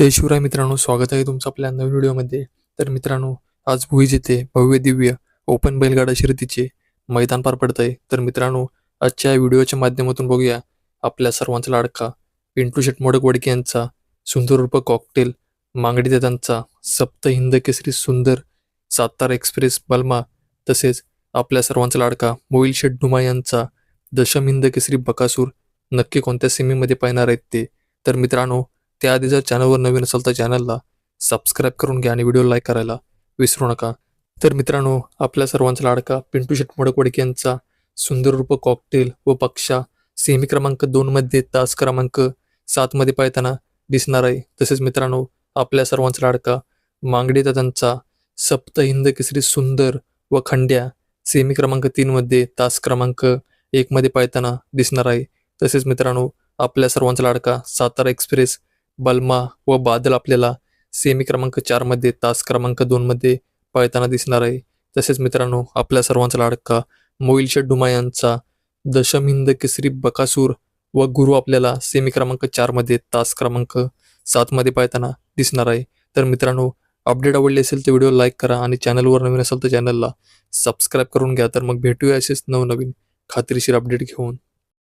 जय शिवराय मित्रांनो स्वागत आहे तुमचं आपल्या नवीन व्हिडिओमध्ये. तर मित्रांनो आज भुईज येथे भव्य दिव्य ओपन बैलगाडा शर्यतीचे मैदान पार पडत आहे तर मित्रांनो आजच्या व्हिडिओच्या माध्यमातून बघूया आपल्या सर्वांचा लाडका पिंटू शेट मोडक वडके यांचा सुंदर रूप कॉकटेल मांगडी दादांचा सप्त हिंद केसरी सुंदर सातारा एक्सप्रेस बल्मा तसेच आपल्या सर्वांचा लाडका मोईल शेट डुमा यांचा दशम हिंद केसरी बकासूर नक्की कोणत्या सीमेमध्ये पाहणार आहेत ते? तर मित्रांनो त्याआधी जर चॅनलवर नवीन असाल तर चॅनलला सबस्क्राईब करून घ्या आणि व्हिडिओ लाईक करायला विसरू नका. तर मित्रांनो आपल्या सर्वांचा लाडका पिंटू शेट मोडकवडके यांचा सुंदर रूप कॉकटेल व पक्षा सेमी क्रमांक दोनमध्ये तास क्रमांक सातमध्ये पाहताना दिसणार आहे. तसेच मित्रांनो आपल्या सर्वांचा लाडका मांगडे दादांचा सप्त हिंद केसरी सुंदर व खंड्या सेमी क्रमांक तीनमध्ये तास क्रमांक एकमध्ये पाहताना दिसणार आहे. तसेच मित्रांनो आपल्या सर्वांचा लाडका सातारा एक्सप्रेस बल्मा व बादल आपल्याला सेमी क्रमांक चारमध्ये तास क्रमांक दोनमध्ये पळताना दिसणार आहे. तसेच मित्रांनो आपल्या सर्वांचा लाडका मोईल शेट यांचा दशम हिंद केसरी बकासूर व गुरु आपल्याला सेमी क्रमांक चारमध्ये तास क्रमांक सातमध्ये पाहताना दिसणार आहे. तर मित्रांनो अपडेट आवडली असेल तर व्हिडिओ लाईक करा आणि चॅनलवर नवीन असेल तर चॅनलला सबस्क्राईब करून घ्या. तर मग भेटूया असेच नवनवीन खात्रीशीर अपडेट घेऊन.